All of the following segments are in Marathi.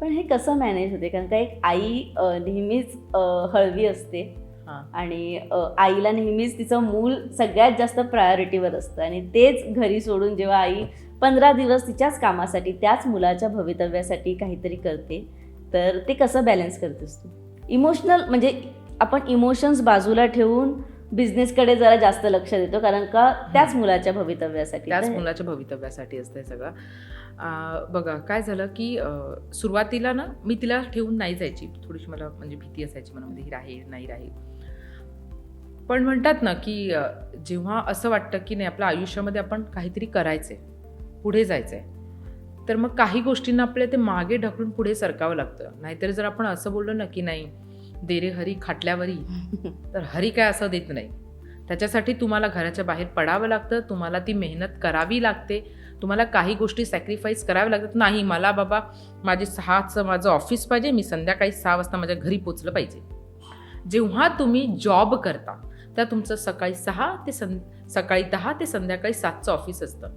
पण हे कसं मॅनेज होते? कारण का एक आई नेहमीच हळवी असते. आणि आईला नेहमीच तिचं मूल सगळ्यात जास्त प्रायोरिटीवर असतं. आणि तेच घरी सोडून जेव्हा आई पंधरा दिवस तिच्याच कामासाठी त्याच मुलाच्या भवितव्यासाठी काहीतरी करते तर ते कसं बॅलन्स करतेस तू? इमोशनल म्हणजे आपण इमोशन्स बाजूला ठेवून बिझनेसकडे जरा जास्त लक्ष देतो. कारण का त्याच मुलाच्या भवितव्यासाठी. त्याच मुलाच्या भवितव्यासाठी असतं सगळं. बघा काय झालं की सुरुवातीला ना मी तिला ठेवून नाही जायची. थोडीशी मला म्हणजे भीती असायची मनामध्ये ही राहील नाही राहील. पण म्हणतात ना की जेव्हा असं वाटतं की नाही आपल्या आयुष्यामध्ये आपण काहीतरी करायचंय पुढे जायचंय तर मग काही गोष्टींना आपल्या ते मागे ढकलून पुढे सरकावं लागतं. नाहीतर जर आपण असं बोललो ना की नाही देरे हरी खाटल्यावरी तर हरी काय असं देत नाही. त्याच्यासाठी तुम्हाला घराच्या बाहेर पडावं लागतं तुम्हाला ती मेहनत करावी लागते. तुम्हाला काही गोष्टी सॅक्रिफाईस कराव्या लागतात नाही. मला बाबा माझे सहाचं माझं ऑफिस पाहिजे. मी संध्याकाळी सहा वाजता माझ्या घरी पोचलं पाहिजे. जेव्हा तुम्ही जॉब करता त्या तुमचं सकाळी सहा ते सं सकाळी दहा ते संध्याकाळी सातचं ऑफिस असतं.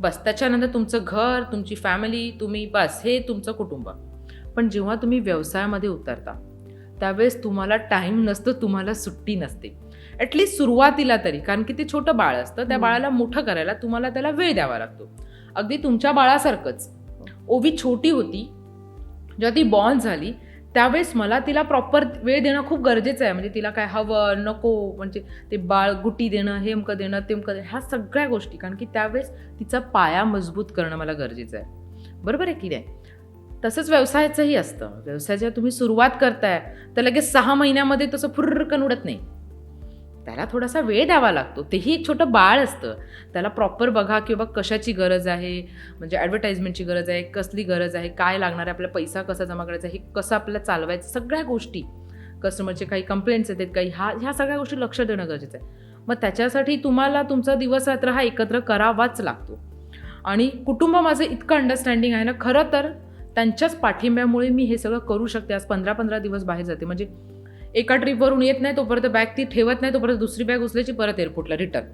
बस त्याच्यानंतर तुमचं घर तुमची फॅमिली तुम्ही बस हे तुमचं कुटुंब. पण जेव्हा तुम्ही व्यवसायामध्ये उतरता त्यावेळेस तुम्हाला टाईम नसतो तुम्हाला सुट्टी नसते. ॲटलिस्ट सुरुवातीला तरी कारण की ते छोटं बाळ असतं. त्या. बाळाला मोठं करायला तुम्हाला त्याला वेळ द्यावा लागतो. अगदी तुमच्या बाळासारखंच. ओवी छोटी होती जेव्हा ती बॉर्न झाली त्यावेळेस मला तिला प्रॉपर वेळ देणं खूप गरजेचं आहे. म्हणजे तिला काय हवं नको म्हणजे ते बाळ गुटी देणं हेमकं देणं तेमकं देणं ह्या सगळ्या गोष्टी. कारण की त्यावेळेस तिचा पाया मजबूत करणं मला गरजेचं आहे. बरोबर आहे की नाही? तसंच व्यवसायाचंही असतं. व्यवसाय जेव्हा तुम्ही सुरुवात करताय तर लगेच सहा महिन्यामध्ये तसं फुर्रकन उडत नाही. त्याला थोडासा वेळ द्यावा लागतो. तेही एक छोटं बाळ असतं. त्याला प्रॉपर बघा की बाबा कशाची गरज आहे म्हणजे ॲडव्हर्टाईजमेंटची गरज आहे कसली गरज आहे काय लागणार आहे आपला पैसा कसा जमा करायचा हे कसं आपल्याला चालवायचं सगळ्या गोष्टी. कस्टमरचे काही कंप्लेंट्स येतात काही हा ह्या सगळ्या गोष्टी लक्ष देणं गरजेचं आहे. मग त्याच्यासाठी तुम्हाला तुमचा दिवस रात्र हा एकत्र करावाच लागतो. आणि कुटुंब माझं इतकं अंडरस्टँडिंग आहे ना खरं तर त्यांच्याच पाठिंब्यामुळे मी हे सगळं करू शकते. आज पंधरा पंधरा दिवस बाहेर जाते. म्हणजे एका ट्रिपवरून येत नाही तोपर्यंत बॅग ती ठेवत नाही तोपर्यंत दुसरी बॅग उचलायची परत एअरपोर्टला रिटर्न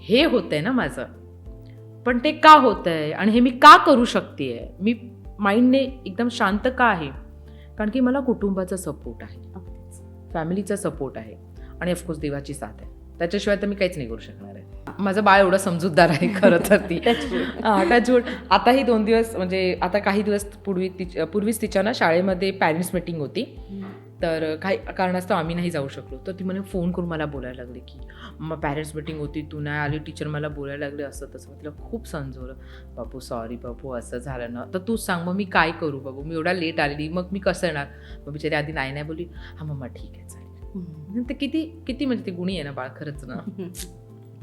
हे होतंय ना माझं. पण ते का होतंय आणि हे मी का करू शकते मी माइंडने एकदम शांत का आहे? कारण की मला कुटुंबाचा सपोर्ट आहे. फॅमिलीचा सपोर्ट आहे. आणि ऑफकोर्स देवाची साथ आहे. त्याच्याशिवाय तर मी काहीच नाही करू शकणार आहे. माझं बाळ एवढं समजूतदार आहे खरं तर ती. टचवूड आताही दोन दिवस म्हणजे आता काही दिवस पूर्वी तिच पूर्वीच तिच्या ना शाळेमध्ये पॅरेंट्स मिटिंग होती. तर काही कारणास्तव आम्ही नाही जाऊ शकलो. तर ती म्हणे फोन करून मला बोलायला लागली की. मग पॅरेंट्स मिटिंग होती तू नाही आली टीचर मला बोलायला लागले असं तसं. म्हटलं खूप समजवलं बापू सॉरी बापू असं झालं ना. तर तूच सांग मग मी काय करू बाबू? मी एवढा लेट आलेली मग मी कसं येणार? मग बिचारी आधी नाही नाही बोलली. हा मम्मा ठीक आहे चालेल. ते किती किती म्हणजे ते गुणी आहे ना बाळ खरंच ना.